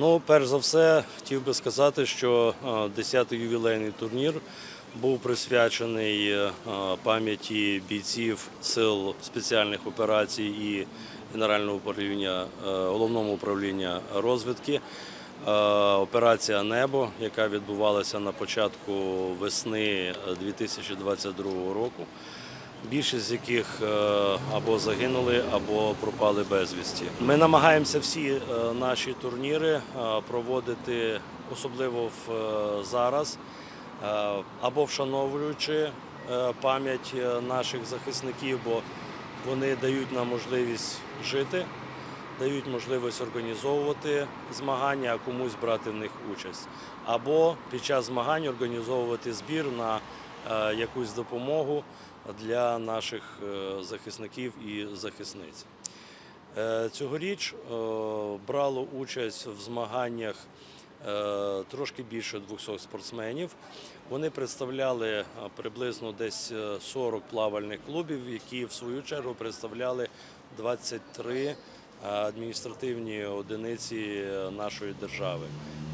Ну, перш за все, хотів би сказати, що е, 10-й ювілейний турнір був присвячений е, пам'яті бійців сил спеціальних операцій і Генерального управління е, головного управління розвідки. Е, Операція Небо, яка відбувалася на початку весни е, 2022 року. Більшість з яких е, або загинули, або пропали безвісті. Ми намагаємося всі е, наші турніри е, проводити, особливо в зараз, або вшановуючи пам'ять наших захисників, бо вони дають нам можливість жити, дають можливість організовувати змагання, а комусь брати в них участь. Або під час змагань організовувати збір на якусь допомогу для наших е, захисників і захисниць. Е, Цьогоріч е, брало участь в змаганнях е, трошки більше 200 спортсменів. Вони представляли е, приблизно десь е, 40 плавальних клубів, які в свою чергу представляли 23 адміністративні одиниці е, нашої держави.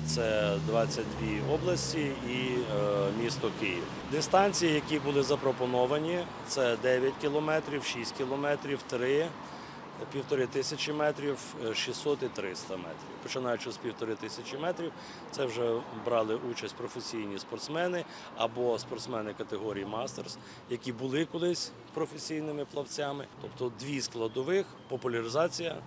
Це 22 області і е, місто Київ. Дистанції, які були запропоновані, це 9 кілометрів, 6 кілометрів, 3, півтори тисячі метрів, е, 600 і 300 метрів. Починаючи з півтори тисячі метрів, це вже брали участь професійні спортсмени або спортсмени категорії мастерс, які були колись професійними плавцями. Тобто дві складових популяризація е,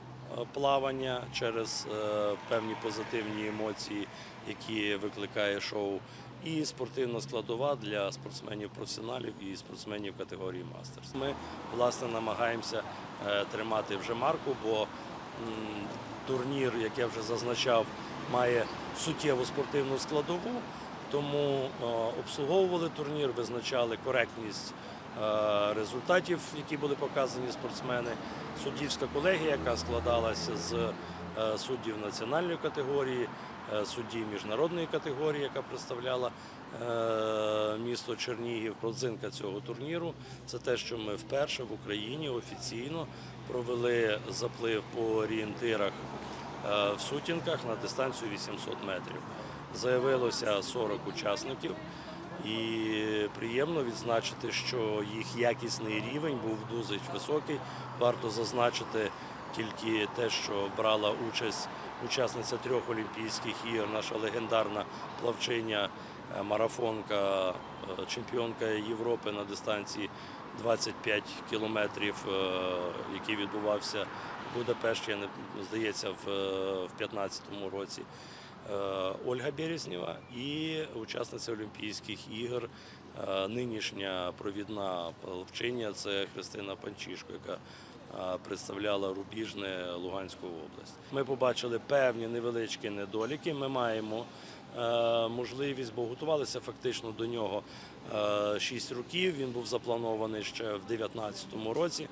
плавання через е, певні позитивні емоції, які викликає шоу. І спортивна складова для спортсменів-професіоналів і спортсменів категорії мастерс. Ми власне намагаємося е, тримати вже марку, бо турнір, як я вже зазначав, має суттєву спортивну складову. Тому е, обслуговували турнір, визначали коректність е, результатів, які були показані спортсмени. Суддівська колегія, яка складалася з е, суддів національної категорії, е, суддів міжнародної категорії, яка представляла е, місто Чернігів. Родзинка цього турніру це те, що ми вперше в Україні офіційно провели заплив по орієнтирах е, в сутінках на дистанцію 800 метрів. Заявилося 40 учасників. І приємно відзначити, що їх якісний рівень був досить високий. Варто зазначити тільки те, що брала участь учасниця трьох Олімпійських ігор, наша легендарна плавчиня, е, марафонка, е, чемпіонка Європи на дистанції 25 кілометрів, е, який відбувався в Будапешті, здається, в 2015 році. Е, Ольга Березнєва і учасниця Олімпійських ігор, е, нинішня провідна плавчиня це Христина Панчишко, яка е, представляла Рубіжне Луганську область. Ми побачили певні невеличкі недоліки. Ми маємо можливість, бо готувалися фактично до нього 6 років. Він був запланований ще в 2019 році.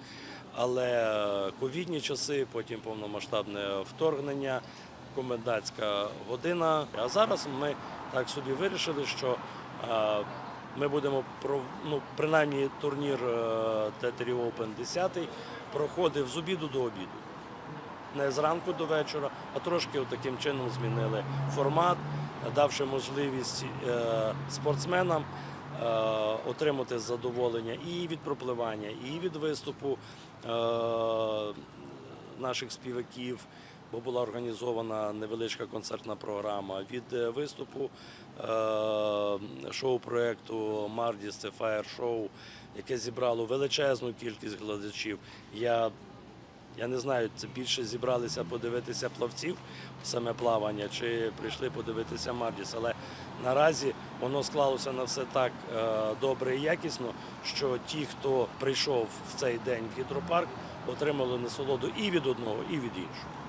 Але ковідні часи, потім повномасштабне вторгнення, комендантська година. А зараз ми так собі вирішили, що е, ми будемо ну, принаймні турнір е, Тетрі Open 10 проходив з обіду до обіду. Не зранку до вечора, а трошки таким чином змінили формат, давши можливість е, спортсменам отримати задоволення і від пропливання, і від виступу наших співаків, бо була організована невеличка концертна програма. Від е, виступу е, шоу-проєкту Мардіс це фаєр-шоу, яке зібрало величезну кількість глядачів. Я я не знаю, це більше зібралися подивитися плавців, саме плавання, чи прийшли подивитися Мардіс. Але наразі воно склалося на все так е, добре і якісно, що ті, хто прийшов в цей день в гідропарк, отримали насолоду і від одного, і від іншого.